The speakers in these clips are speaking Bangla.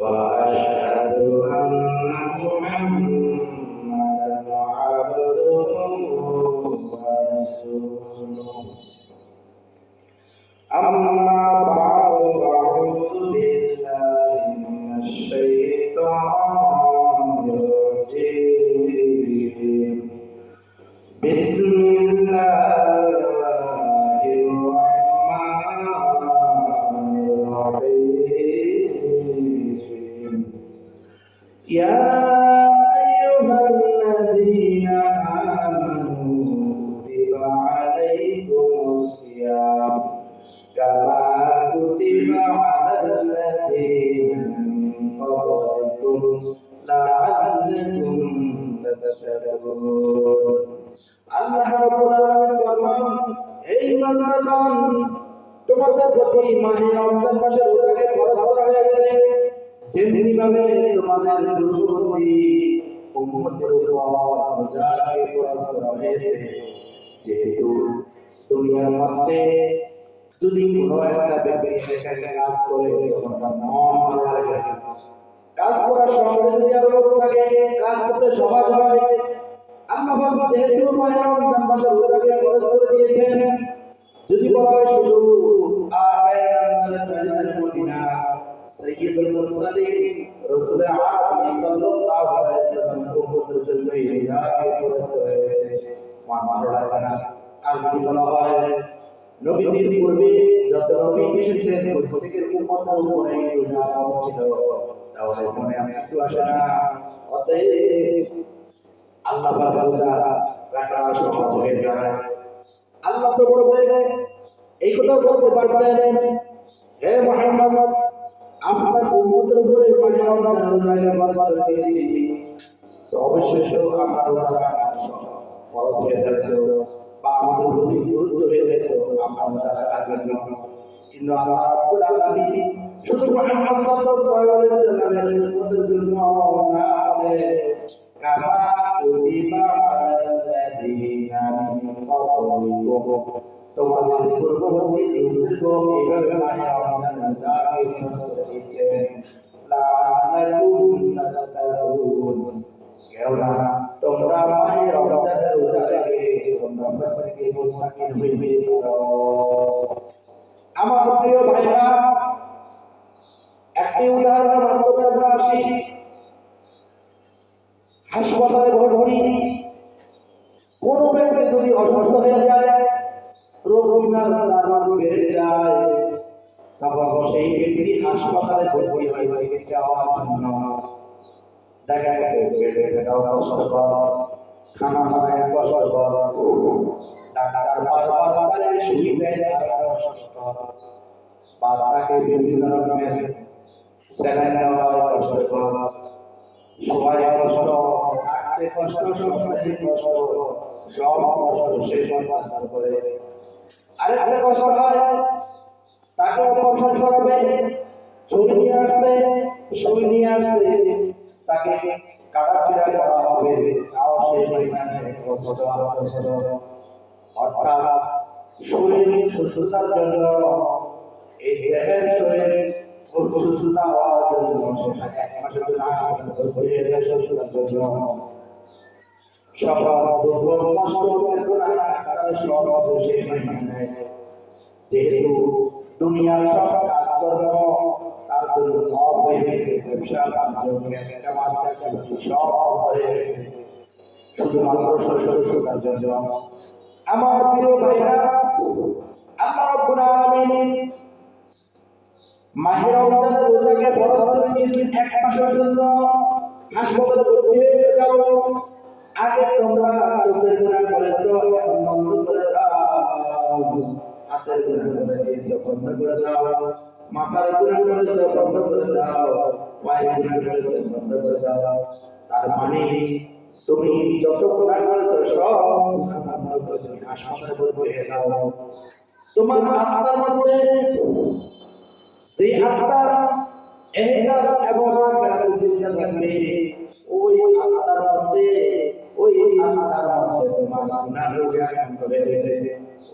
وأشهد أن محمدا عبده ورسوله أما بعد فأعوذ بالله من الشيطان الرجيم بسم الله كما كتب على الذين من قبلكم لعلكم تتقون আল্লাহ রাব্বুল আলামিন ফরমান এই বান্দাগণ তোমাদের প্রতি মাহে রমজান মাসের রোজাকে ফরজ করা হয়েছে যেমনি ভাবে তোমাদের পূর্ববর্তী উম্মতের উপর রোজাকে ফরজ করা হয়েছে যেহেতু দুনিয়ার মধ্যে যদি কোনো একটা ব্যক্তি কাজ করে তখন তার মন ভালো লাগে কাজ করার সঙ্গে যদি আরও লোক থাকে, কাজ করতে সহজ হয়। আল্লাহ যেহেতু রোজাকে ফরজ করে দিয়েছেন, যদি বলা হয় শুধু রাসূল হয়েছে। আর যদি বলা হয় নবীদের পূর্বে যত নবী এসেছেন, প্রত্যেকের উম্মতের উপরে রোজা ফরজ ছিল। তাহলে মনে আমি কিছু আসে না। অতএব আল্লাহ রোজা রাখা সহজ হয়ে আল্লাহ তো বলতে এই কথা বলতে পারতেন, হে মোহাম্মদ, আপনার উম্মতের উপরে করে দিয়েছি। তো অবশ্যই আমার রোজা রাখা ফরজ হয়ে যেত বা আমাদের প্রতি গুরুত্ব হয়ে যেত আমরা রোজা রাখার জন্য। কিন্তু আল্লাহ রাব্বুল আলামিন শুধু মুহাম্মদ সাল্লাল্লাহু আলাইহি ওয়াসাল্লামের উম্মতের জন্য না বলে কামা কুতিবা আলাল্লাযীনা মিন ক্বাবলিকুম। তোমাদের পূর্ববর্তী লোকদেরকে এইভাবে মাহে রমজান রোজাকে ফরজ করেছেন লাআল্লাকুম তাত্তাকুন কেননা তোমরা মাহে রমজানের আমার প্রিয় ভাইরা একটি উদাহরণের মাধ্যমে আমরা আসি। হাসপাতালে ভর্তি। কোন ব্যক্তি যদি অসুস্থ হয়ে যায়, রোগ বিমার দাম বেড়ে যায়। তখন সেই ব্যক্তি হাসপাতালে ভর্তি হয় চিকিৎসা হওয়ার জন্য দেখা গেছে বেডে থাকাও কষ্টকর খানা খানায় কষ্টকর ডাক্তার বারবার তাদের সুবিধায় আরও কষ্টকর বা তাকে বিভিন্ন রকমের স্যালাইন দেওয়া কষ্টকর সবাই কষ্ট থাকতে কষ্ট সন্তানের কষ্ট, সব কষ্ট সে বরদাস্ত করে। আরেকটা কষ্ট হয়? তাকে অপারেশন করাবে। ছুরি নিয়ে আসছে সুই নিয়ে আসছে। তাকে কাটাচিরা করা হবে, তাও সেই পরিমাণে কষ্ট কষ্ট। অর্থাৎ শরীর সুস্থতার জন্য এই দেহের শরীর সুস্থতা হওয়ার জন্য এক মাসের জন্য হাসপাতালে সুস্থতার জন্য। যেহেতু দুনিয়ার সব কাজকর্ম তার জন্য হয়ে গেছে, ব্যবসা, বাণিজ্য কামার চাকরি, সব হয়ে গেছে। শুধুমাত্র শরীর সুস্থতার জন্য। আমার প্রিয় ভাইরা, আল্লাহ রাব্বুল আলামিন মাহে রমজানের রোজাকে ফরজ করে দিয়েছেন এক মাসের জন্য। হাসপাতালে ভর্তি হয়ে যাও আগে তোমরা চোখের গুণা করেছ এখন বন্ধ করে দাও। হাতের গুণা করে দিয়েছ, বন্ধ করে দাও। মাথার গুণা করেছ বন্ধ করে দাও, পায়ের গুণা করেছ বন্ধ করে দাও, তার মানে তুমি যত গুণা করেছ, সব গুণা হাসপাতালে ভর্তি হয়ে যাও। তোমার আত্মার মধ্যে যে আত্মা এহকার এবং আখিরাতের চিন্তা থাকবে, ওই আত্মার মধ্যে, ওই আত্মার মধ্যে তোমার গুনাহ রোগে আক্রান্ত হয়ে গেছে।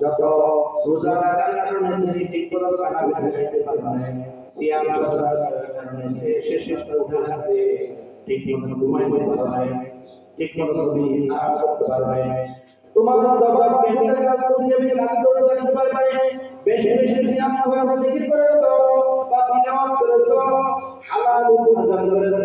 যত রোজা রাখার কারণে তুমি ঠিক মতো খানা পিঠা খাইতে পারো না। সিয়াম সাধনা কারণে সে শেষ উঠে যাচ্ছে ঠিক মতো ঘুমাইতে পারো না ঠিক মতো তুমি আরাম করতে পারো না। তোমার জবাব বেহতার কাজ করে আমি কাজ করে থাকতে পারবে বেশি বেশি নিয়ম ভাবে জিকির করেছ, বা তিলাওয়াত করেছ, হালাল উপার্জন করেছ।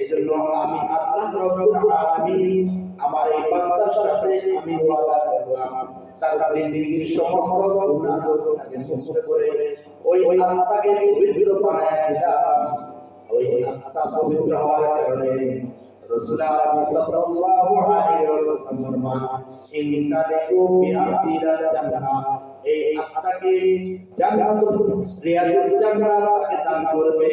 এই আমি আল্লাহ রব্বুল আলামিন আমার এই বান্দার সাথে আমি ওয়াদা করলাম। তার জিন্দেগীর সমস্ত গুনাহ তাকে মুক্ত করে ওই আত্মাকে পবিত্র বানায় দিলাম। ওই আত্মা পবিত্র হওয়ার কারণে ইনকালিকু বিআদিলাল জান্নাহ। এই আত্মাকে জান্নাতুল তাকে দান করবে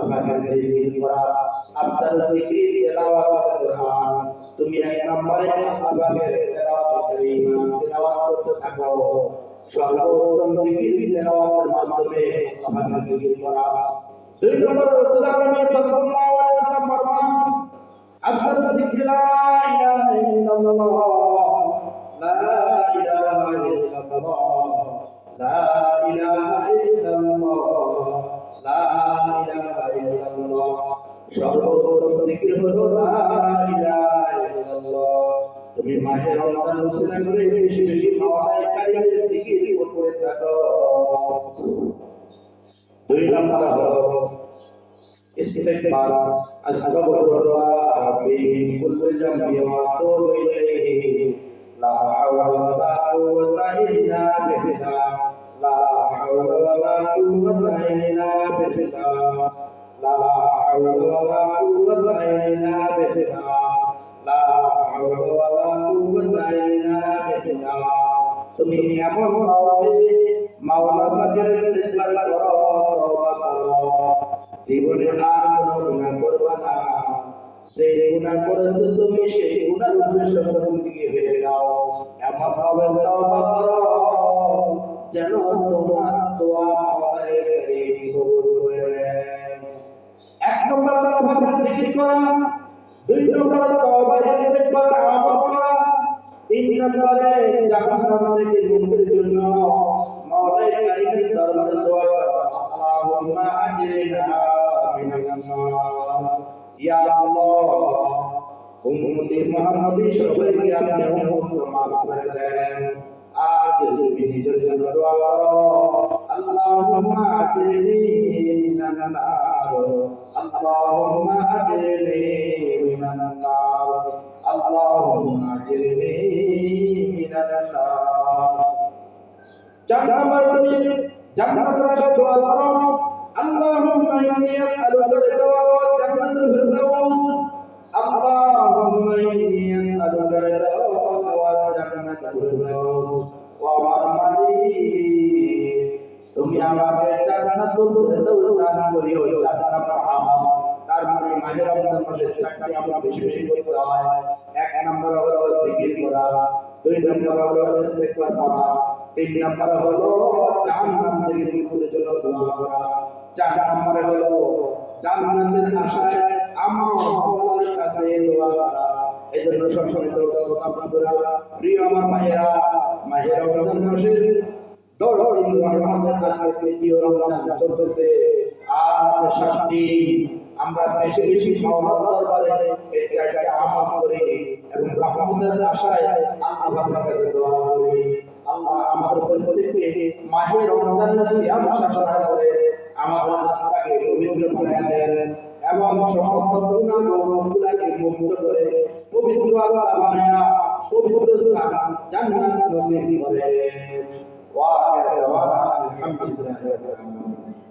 আল্লাহ পাকের জিকির করা, আফজাল জিকির তেলাওয়াত কোরআন। তুমি এক নম্বরে আল্লাহ পাকের তেলাওয়াত কারীম তেলাওয়াত করতে থাকো। সর্বোত্তম জিকির তেলাওয়াতের মাধ্যমে আল্লাহ জিকির করা। দুই নম্বর রাসূলুল্লাহ সাল্লাল্লাহু আলাইহি ওয়াসাল্লাম ফরমান আফজাল জিকির লা ইলাহা দুই নাম্বার হল ইস্তেকবার আস্তাগফিরুল্লাহ বিন কুল্লি জামবি ওয়া আতুবু ইলাইহি লা হাওলা ওয়া লা কুওয়াতা ইল্লা বিল্লাহ লা হাওলা ওয়া লা কুওয়াতা ইল্লা বিল্লাহ লা হাওলা ওয়া তুমি এমন জীবনে আর কোনো গুণা করবা না। সেই গুণা করেছ তুমি, সেই গুণার উদ্দেশ্য দিকে হয়ে যাও। এমন হবে তওবা যেন তোমার আজরিনা মিনান নার ইয়া আল্লাহ, উম্মতি মুহাম্মদি সবাইকে আপনি উম্মত মাফ করে দেন। আর যদি নিজের জন্য দোয়া করো। আল্লাহুম্মা আজরিনি মিনান নার। আল্লাহুম্মা আজরিনি মিনান নার। আল্লাহুম্মা আজরিনি মিনান তুমি দোয়া করো। আল্লাহুম্মা ইন্নী আসআলুকা রিদওয়া ওয়াল জান্নাতুল ফিরদাউস اللهم إني أسألك رضاك والجنة الفردوس وأمر মালিক তুমি আমাকে জান্নাতুল ফেরদৌস দান করিও জান্নাত পাহাম তার মানে মাহে রমজান মাসের চারটি আমরা বেশি বেশি করতে হয় এক নম্বর হলো জিকির করা দুই নম্বর হলো ইস্তেগফার করা তিন নম্বর হলো জাহান্নাম থেকে মুক্তির জন্য দোয়া করা চার নম্বরে হলো আশায় আমার কাছে দোয়া করা। এই জন্য সম্মানিত বন্ধুরা প্রিয় আমার রমজান মাসের রমজান চলতেছে। আর আছে সাত দিন। আমরা বেশি বেশি দরবারে এই আমল করি এবং রহমতের আশায় আল্লাহ কাছে দোয়া করি। আল্লাহ আমাদের প্রত্যেককে মাহে সাধনা করে আমাদের আত্মাকে পবিত্র দেন এবং সমস্ত মুক্ত করে পবিত্র আত্মা বানায়, পবিত্র স্থান জান্নাত নসিব করেন ওয়া দাওয়ানা আলহামদুলিল্লাহি রাব্বিল আলামিন।